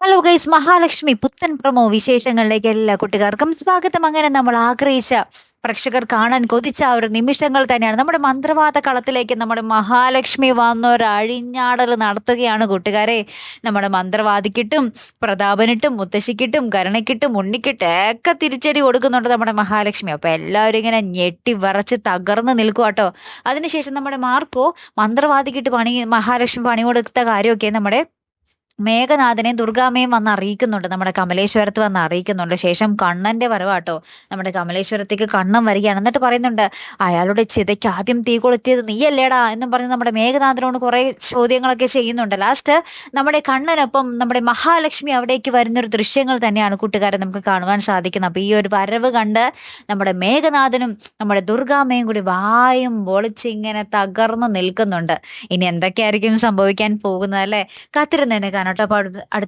Hello guys Mahalakshmi പുത്തൻ promo വിശേഷങ്ങളിലേക്ക് എല്ലാ കുട്ടികാർക്കും സ്വാഗതം. അങ്ങനെ നമ്മൾ ആഗ്രഹിച്ച പ്രേക്ഷകർ കാണാൻ കൊതിച്ച ഒരു നിമിഷങ്ങൾ തന്നെയാണ്. നമ്മുടെ മന്ത്രവാദ കളത്തിലേക്ക് നമ്മുടെ മഹാലക്ഷ്മി വന്നൊരു അഴിഞ്ഞാടൽ നടത്തുകയാണ് കൂട്ടുകാരെ. നമ്മുടെ മന്ത്രവാദിക്കിട്ടും പ്രതാപനിട്ടും മുത്തശ്ശിക്കിട്ടും കരുണയ്ക്കിട്ടും ഉണ്ണിക്കിട്ടും ഒക്കെ തിരിച്ചടി കൊടുക്കുന്നുണ്ട് നമ്മുടെ മഹാലക്ഷ്മി. അപ്പൊ എല്ലാവരും ഇങ്ങനെ ഞെട്ടി വറച്ച് തകർന്ന് നിൽക്കുക കേട്ടോ അതിനുശേഷം നമ്മുടെ മാർക്കോ മന്ത്രവാദിക്കിട്ട് പണി മഹാലക്ഷ്മി പണി കൊടുത്ത കാര്യമൊക്കെ നമ്മുടെ മേഘനാഥനെയും ദുർഗാമ്മയും വന്ന് അറിയിക്കുന്നുണ്ട്. നമ്മുടെ കമലേശ്വരത്ത് വന്ന് അറിയിക്കുന്നുണ്ട്. ശേഷം കണ്ണന്റെ വരവാട്ടോ. നമ്മുടെ കമലേശ്വരത്തേക്ക് കണ്ണൻ വരികയാണ്. എന്നിട്ട് പറയുന്നുണ്ട് അയാളുടെ ചിതയ്ക്ക് ആദ്യം തീ കൊളുത്തിയത് നീയല്ലേടാ എന്നും പറഞ്ഞ് നമ്മുടെ മേഘനാഥനോട് കുറെ ചോദ്യങ്ങളൊക്കെ ചെയ്യുന്നുണ്ട്. ലാസ്റ്റ് നമ്മുടെ കണ്ണനൊപ്പം നമ്മുടെ മഹാലക്ഷ്മി അവിടേക്ക് വരുന്നൊരു ദൃശ്യങ്ങൾ തന്നെയാണ് കൂട്ടുകാരെ നമുക്ക് കാണുവാൻ സാധിക്കുന്നത്. അപ്പൊ ഈ ഒരു വരവ് കണ്ട് നമ്മുടെ മേഘനാഥനും നമ്മുടെ ദുർഗാമ്മയും കൂടി വായും പൊളിച്ച് ഇങ്ങനെ തകർന്നു നിൽക്കുന്നുണ്ട്. ഇനി എന്തൊക്കെയായിരിക്കും സംഭവിക്കാൻ പോകുന്നത് അല്ലെ? കാത്തിരുന്നേനെ കാണാട്ടോ ఆట పాడు అడు